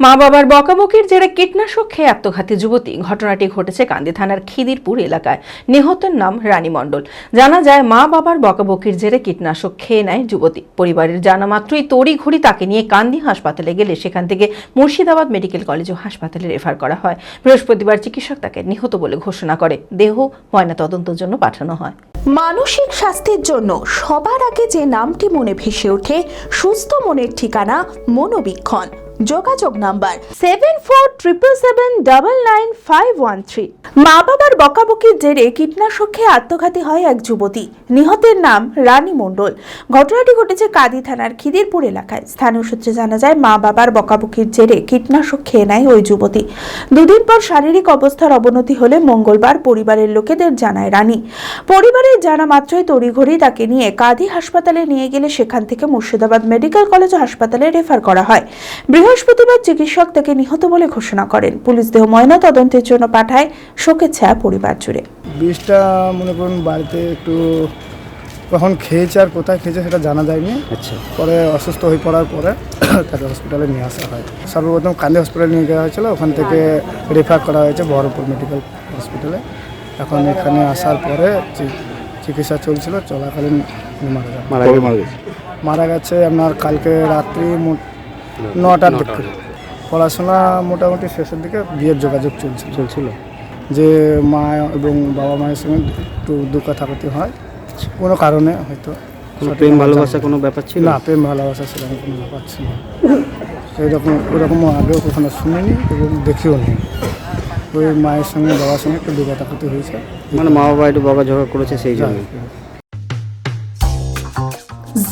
মা বাবার বকাবকির জেরে কীটনাশক খেয়ে আত্মঘাতী যুবতী। ঘটনাটি ঘটেছে কান্দি থানার খিদিরপুর এলাকায়। নিহতের নাম রানী মণ্ডল। জানা যায় মা বাবার বকাবকির জেরে কীটনাশক খেয়ে নেয় যুবতী। পরিবারের জানা মাত্রই তড়িঘড়ি তাকে নিয়ে কান্দি হাসপাতালে গেলে সেখান থেকে মুর্শিদাবাদ মেডিকেল কলেজ ও হাসপাতালে রেফার করা হয়। বৃহস্পতিবার চিকিৎসক তাকে নিহত বলে ঘোষণা করে। দেহ ময়না তদন্তের জন্য পাঠানো হয়। মানসিক স্বাস্থ্যের জন্য সবার আগে যে নামটি মনে ভেসে ওঠে, সুস্থ মনের ঠিকানা মনোবীক্ষণ। যোগাযোগ number seven four triple seven double nine five one three মা বাবার বকাবকির জেরে কীটনাশক খেয়ে আত্মঘাতী হয় এক যুবতী। নিহতের নাম রানী মণ্ডল। ঘটনাটি ঘটেছে কাদি থানার খিদিরপুর এলাকায়। স্থানীয় সূত্রে জানা যায় মা বাবার বকাবকির জেরে কীটনাশক খেয়ে নেয় ওই যুবতী। দুদিন পর শারীরিক অবস্থার অবনতি হলে মঙ্গলবার পরিবারের লোকেদের জানায় রানী। পরিবারের জানা মাত্রই তড়িঘড়ি তাকে নিয়ে কাঁদি হাসপাতালে নিয়ে গেলে সেখান থেকে মুর্শিদাবাদ মেডিকেল কলেজ হাসপাতালে রেফার করা হয়। বৃহস্পতিবার চিকিৎসক তাকে নিহত বলে ঘোষণা করেন। পুলিশ দেহ ময়না তদন্তের জন্য পাঠায় শোকের ছায়া পরিবার জুড়ে। বিষটা মনে করুন বাড়িতে একটু কখন খেয়েছে আর কোথায় খেয়েছে সেটা জানা যায়নি। আচ্ছা। পরে অসুস্থ হয়ে পড়ার পরে তাকে হসপিটালে নিয়ে আসা হয়। সর্বপ্রথম কান্দি হসপিটালে নিয়ে যাওয়া হয়েছিল ওখান থেকে রেফার করা হয়েছে বহরমপুর মেডিকেল হসপিটালে এখন এখানে আসার পরে চিকিৎসা চলছিল চলাকালীন মারা মারা গেছে। মারা গেছে। আপনার কালকে রাত্রি নটার দিকে। পড়াশোনা মোটামুটি শেষের দিকে বিয়ের যোগাযোগ চলছিল। চলছিল। যে মা এবং বাবা মায়ের সঙ্গে একটু দুঃখ থাকতে হয় কোনো কারণে হয়তো প্রেম ভালোবাসা কোনো ব্যাপার ছিল? না প্রেম ভালোবাসা সেরকম কোনো ব্যাপার ছিল এরকম ওরকম আগেও কখনো শুনিনি এবং দেখিও নি। ওই মায়ের সঙ্গে বাবার সঙ্গে একটু দুঃখ থাকতে হয়েছে। মানে মা বাবা একটু বকাঝকা করেছে সেই জন্য।